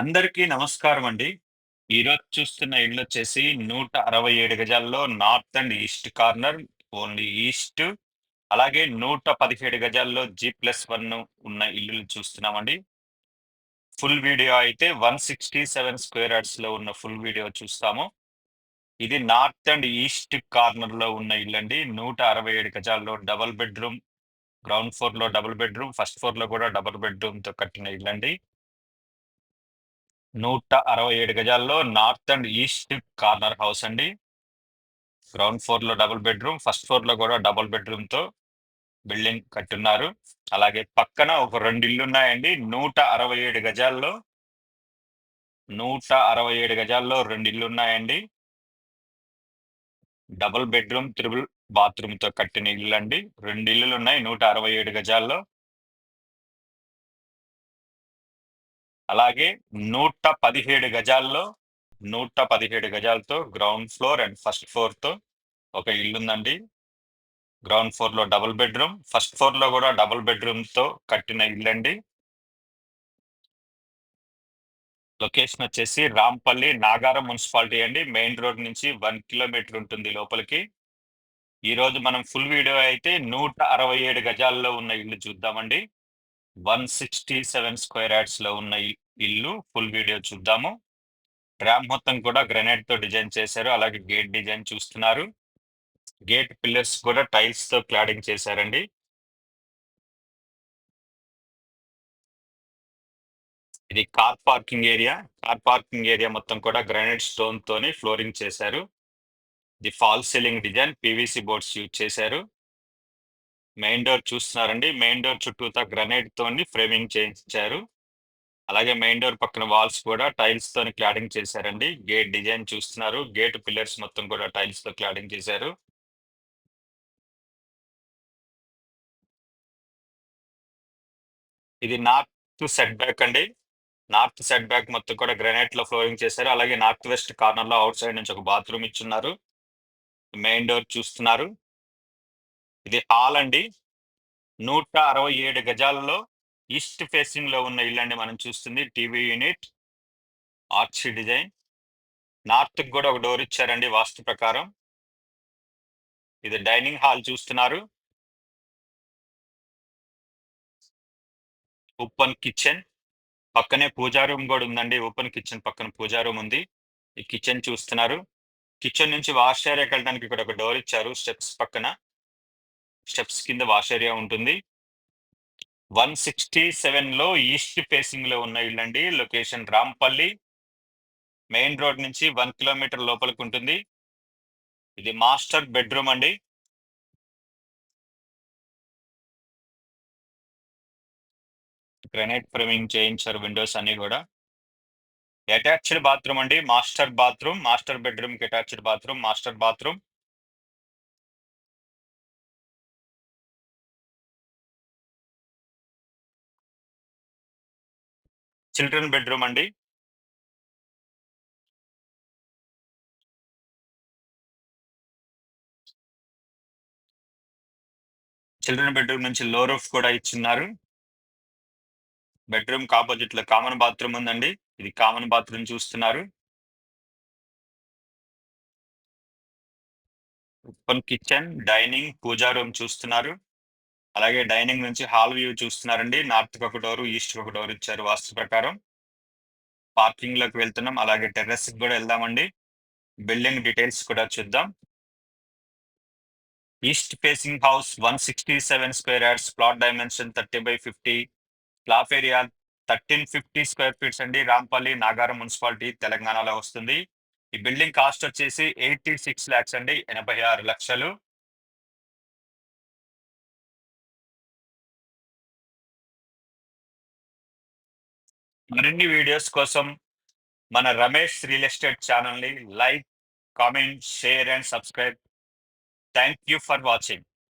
అందరికీ నమస్కారం అండి. ఈరోజు చూస్తున్న ఇల్లు వచ్చేసి 167 గజాల్లో north and east corner. Only east. అలాగే 117 గజాల్లో జి ప్లస్ వన్ ఉన్న ఇల్లులు చూస్తున్నామండి. ఫుల్ వీడియో అయితే 167 స్క్వేర్ యార్డ్స్‌లో ఉన్న ఫుల్ వీడియో చూస్తాము. ఇది నార్త్ అండ్ ఈస్ట్ కార్నర్‌లో ఉన్న ఇల్లండి. 167 గజాల్లో డబుల్ బెడ్‌రూమ్. గ్రౌండ్ ఫ్లోర్‌లో డబుల్ బెడ్‌రూమ్, ఫస్ట్ ఫ్లోర్‌లో కూడా డబుల్ బెడ్‌రూమ్‌తో కట్టిన ఇల్లండి. 167 గజాల్లో north and east corner house అండి. గ్రౌండ్ ఫ్లోర్‌లో డబుల్ బెడ్‌రూమ్, ఫస్ట్ ఫ్లోర్‌లో కూడా డబుల్ బెడ్‌రూమ్‌తో బిల్డింగ్ కట్టున్నారు. అలాగే పక్కన ఒక రెండు ఇల్లు ఉన్నాయండి నూట అరవై ఏడు గజాల్లో 167 గజాల్లో రెండు ఇల్లు ఉన్నాయండి డబుల్ బెడ్‌రూమ్, త్రిబుల్ బాత్రూమ్‌తో కట్టిన ఇల్లు అండి రెండు ఇల్లులు ఉన్నాయి నూట అరవై ఏడు గజాల్లో. అలాగే 117 గజాల్లో 117 గజాలతో గ్రౌండ్ ఫ్లోర్ అండ్ ఫస్ట్ ఫ్లోర్‌తో ఒక ఇల్లుందండి. గ్రౌండ్ ఫ్లోర్‌లో డబుల్ బెడ్‌రూమ్, ఫస్ట్ ఫ్లోర్‌లో కూడా డబుల్ బెడ్‌రూమ్‌తో కట్టిన ఇల్లండి. లొకేషన్ వచ్చేసి రాంపల్లి, నాగారం మున్సిపాలిటీ అండి. మెయిన్ రోడ్ నుంచి వన్ కిలోమీటర్ ఉంటుంది లోపలికి. ఈరోజు మనం ఫుల్ వీడియో అయితే 167 గజాల్లో ఉన్న ఇల్లు చూద్దామండి. 167 స్క్వేర్ యార్డ్స్‌లో ఉన్న ఇల్లు ఫుల్ వీడియో చూద్దాము. ర్యామ్ మొత్తం కూడా గ్రానైట్‌తో డిజైన్ చేశారు. అలాగే గేట్ డిజైన్ చూస్తున్నారు. గేట్ పిల్లర్స్ కూడా టైల్స్‌తో క్లాడింగ్ చేశారండి. ఇది car parking area. Car parking area మొత్తం కూడా గ్రానైట్ స్టోన్‌తోని ఫ్లోరింగ్ చేశారు. ఇది fall ceiling design PVC boards use చేశారు. మెయిన్ డోర్ చూస్తున్నారండి. మెయిన్ డోర్ చుట్టూతా గ్రానైట్‌తోని ఫ్రేమింగ్ చేయించారు. అలాగే మెయిన్ డోర్ పక్కన వాల్స్ కూడా టైల్స్ తోని క్లాడింగ్ చేశారండి. గేట్ డిజైన్ చూస్తున్నారు. గేట్ పిల్లర్స్ మొత్తం కూడా టైల్స్‌తో క్లాడింగ్ చేశారు. ఇది నార్త్ సెట్ బ్యాక్ అండి. నార్త్ సెట్ బ్యాక్ మొత్తం కూడా గ్రానైట్‌లో ఫ్లోరింగ్ చేశారు. అలాగే నార్త్ వెస్ట్ కార్నర్‌లో ఔట్ సైడ్ నుంచి ఒక బాత్రూమ్ ఇచ్చున్నారు. మెయిన్ డోర్ చూస్తున్నారు. ఇది హాల్ అండి. నూట అరవై ఏడు గజాలలో ఈస్ట్ ఫేసింగ్‌లో ఉన్న ఇల్లు అండి మనం చూస్తుంది. TV unit. Arch design. North కూడా ఒక డోర్ ఇచ్చారండి వాస్తు ప్రకారం. ఇది డైనింగ్ హాల్ చూస్తున్నారు. Open kitchen. పక్కనే పూజా రూమ్ కూడా ఉందండి. ఓపెన్ కిచెన్ పక్కన పూజా రూమ్ ఉంది. ఈ కిచెన్ చూస్తున్నారు. కిచెన్ నుంచి వాష్ ఏరియాకి వెళ్ళడానికి ఇక్కడ ఒక డోర్ ఇచ్చారు స్టెప్స్ పక్కన. స్టెప్స్ కింద వాష్ ఏరియా ఉంటుంది. 167లో ఈస్ట్ ఫేసింగ్‌లో ఉన్న ఇల్లండి. లొకేషన్ రాంపల్లి. మెయిన్ రోడ్ నుంచి వన్ కిలోమీటర్ లోపలికి ఉంటుంది. ఇది మాస్టర్ బెడ్‌రూమ్ అండి. గ్రెనైట్ ఫ్రేమింగ్ చేయించారు విండోస్ అన్నీ కూడా. అటాచ్డ్ బాత్రూమ్ అండి. Master bathroom. మాస్టర్ బెడ్‌రూమ్‌కి attached bathroom. Master bathroom. Children bedroom అండి. చిల్డ్రన్ బెడ్‌రూమ్ నుంచి లో రూఫ్ కూడా ఇచ్చిన్నారు బెడ్రూమ్ కాపోజిట్లో కామన్ బాత్రూమ్ ఉందండి. ఇది కామన్ బాత్రూమ్ చూస్తున్నారు. Open kitchen, dining, puja room చూస్తున్నారు. అలాగే డైనింగ్ నుంచి హాల్ వ్యూ చూస్తున్నారండి. నార్త్‌కి ఒక డోర్, ఈస్ట్‌కి ఒక డోర్ ఇచ్చారు వాస్తు ప్రకారం. పార్కింగ్‌లోకి వెళ్తున్నాం. అలాగే టెర్రస్‌కి కూడా వెళ్దామండి. బిల్డింగ్ డీటెయిల్స్ కూడా చూద్దాం. East facing house 167 square yards. Plot dimension 30/50. Slab area 1350 square feets అండి. రాంపల్లి, నాగారం మున్సిపాలిటీ తెలంగాణలో వస్తుంది. ఈ బిల్డింగ్ కాస్ట్ వచ్చేసి 86 లాక్స్ అండి. 86 మరిన్ని వీడియోస్ కోసం మన రమేష్ రియల్ ఎస్టేట్ ఛానల్‌ని like, comment, share and subscribe. Thank you for watching.